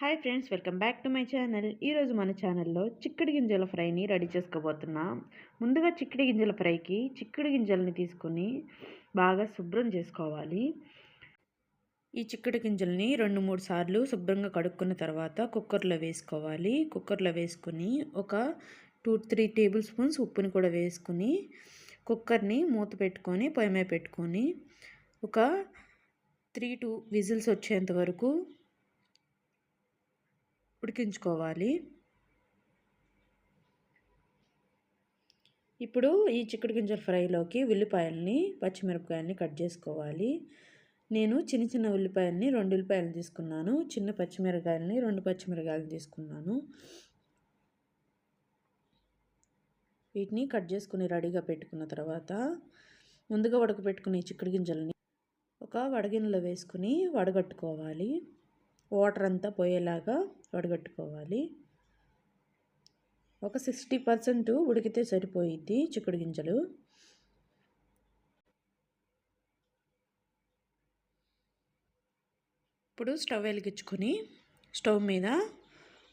Hi friends welcome back to my channel. ఈరోజు మన ఛానల్లో చిక్కుడు గింజల ఫ్రైని రెడీ చేసుకోబోతున్నాం. ముందుగా చిక్కుడు గింజల ఫ్రైకి చిక్కుడు గింజల్ని తీసుకొని బాగా శుభ్రం చేసుకోవాలి. ఈ చిక్కుడు గింజల్ని రెండు మూడు సార్లు శుభ్రంగా కడుక్కున్న తర్వాత కుక్కర్లో వేసుకోవాలి. కుక్కర్లో వేసుకుని ఒక టూ త్రీ టేబుల్ స్పూన్స్ ఉప్పుని కూడా వేసుకుని కుక్కర్ని మూత పెట్టుకొని పొయ్యి పెట్టుకొని ఒక త్రీ టూ విజిల్స్ వచ్చేంత వరకు ఉడికించుకోవాలి. ఇప్పుడు ఈ చిక్కుడు గింజల ఫ్రైలోకి ఉల్లిపాయల్ని పచ్చిమిరపకాయల్ని కట్ చేసుకోవాలి. నేను చిన్న చిన్న ఉల్లిపాయల్ని రెండు ఉల్లిపాయలు తీసుకున్నాను. చిన్న పచ్చిమిరకాయలని రెండు పచ్చిమిరకాయలు తీసుకున్నాను. వీటిని కట్ చేసుకుని రెడీగా పెట్టుకున్న తర్వాత ముందుగా ఉడకపెట్టుకుని చిక్కుడు గింజలని ఒక వడగిన్నెలో వేసుకుని వడగట్టుకోవాలి. వాటర్ అంతా పోయేలాగా వడగట్టుకోవాలి. ఒక సిక్స్టీ పర్సెంట్ ఉడికితే సరిపోయిద్ది చిక్కుడు గింజలు. ఇప్పుడు స్టవ్ వెలిగించుకొని స్టవ్ మీద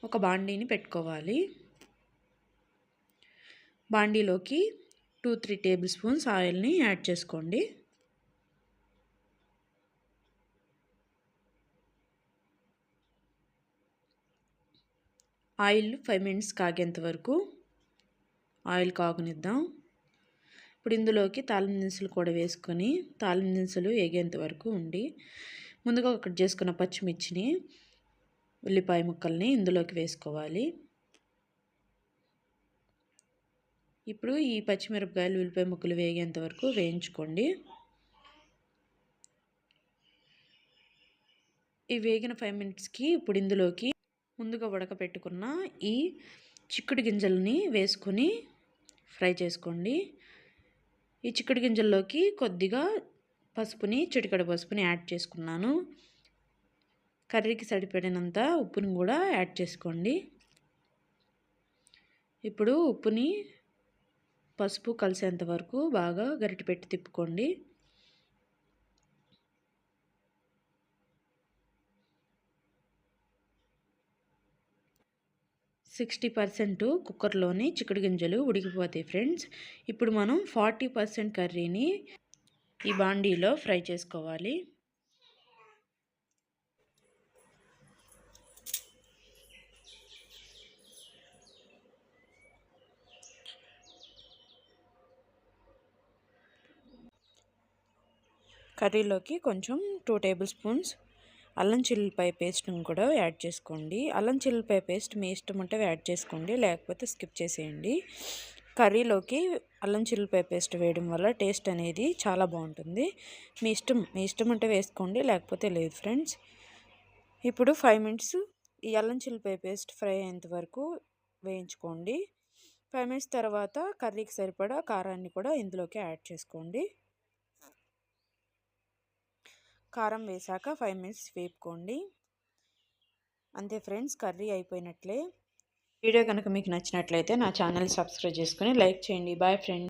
ఒక బాండీని పెట్టుకోవాలి. బాండీలోకి టూ త్రీ టేబుల్ స్పూన్స్ ఆయిల్ని యాడ్ చేసుకోండి. ఆయిల్ ఫైవ్ మినిట్స్ కాగేంత వరకు ఆయిల్ కాగనిద్దాం. ఇప్పుడు ఇందులోకి తాలిం దినుసులు కూడా వేసుకొని తాలిం దినుసులు ఎగేంత వరకు ఉండి ముందుగా ఒకటి చేసుకున్న పచ్చిమిర్చిని ఉల్లిపాయ ముక్కల్ని ఇందులోకి వేసుకోవాలి. ఇప్పుడు ఈ పచ్చిమిరపకాయలు ఉల్లిపాయ ముక్కలు వేగేంత వరకు వేయించుకోండి. ఈ వేగిన ఫైవ్ మినిట్స్కి ఇప్పుడు ఇందులోకి ముందుగా ఉడకపెట్టుకున్న ఈ చిక్కుడు గింజల్ని వేసుకొని ఫ్రై చేసుకోండి. ఈ చిక్కుడు గింజల్లోకి కొద్దిగా పసుపుని చిటికడ పసుపుని యాడ్ చేసుకున్నాను. కర్రీకి సరిపడినంత ఉప్పుని కూడా యాడ్ చేసుకోండి. ఇప్పుడు ఉప్పుని పసుపు కలిసేంత వరకు బాగా గరిటె పెట్టి తిప్పుకోండి. సిక్స్టీ పర్సెంట్ కుక్కర్లోని చిక్కుడు గింజలు ఉడికిపోతాయి ఫ్రెండ్స్. ఇప్పుడు మనం ఫార్టీ పర్సెంట్ కర్రీని ఈ బాండీలో ఫ్రై చేసుకోవాలి. కర్రీలోకి కొంచెం టూ టేబుల్ స్పూన్స్ అల్లం చిల్లిపాయ పేస్ట్ని కూడా యాడ్ చేసుకోండి. అల్లం చిల్లిపాయ పేస్ట్ మీ ఇష్టం ఉంటే యాడ్ చేసుకోండి లేకపోతే స్కిప్ చేసేయండి. కర్రీలోకి అల్లం చిల్లిపాయ పేస్ట్ వేయడం వల్ల టేస్ట్ అనేది చాలా బాగుంటుంది. మీ ఇష్టం మీ ఇష్టం ఉంటే వేసుకోండి లేకపోతే లేదు ఫ్రెండ్స్. ఇప్పుడు ఫైవ్ మినిట్స్ ఈ అల్లం చిల్లిపాయ పేస్ట్ ఫ్రై అయ్యేంత వరకు వేయించుకోండి. ఫైవ్ మినిట్స్ తర్వాత కర్రీకి సరిపడా కారాన్ని కూడా ఇందులోకి యాడ్ చేసుకోండి. కారం వేసాక ఫైవ్ మినిట్స్ వేపుకోండి. అంతే ఫ్రెండ్స్ కర్రీ అయిపోయినట్లే. వీడియో కనుక మీకు నచ్చినట్లయితే నా ఛానల్ సబ్స్క్రైబ్ చేసుకుని లైక్ చేయండి. Bye friends.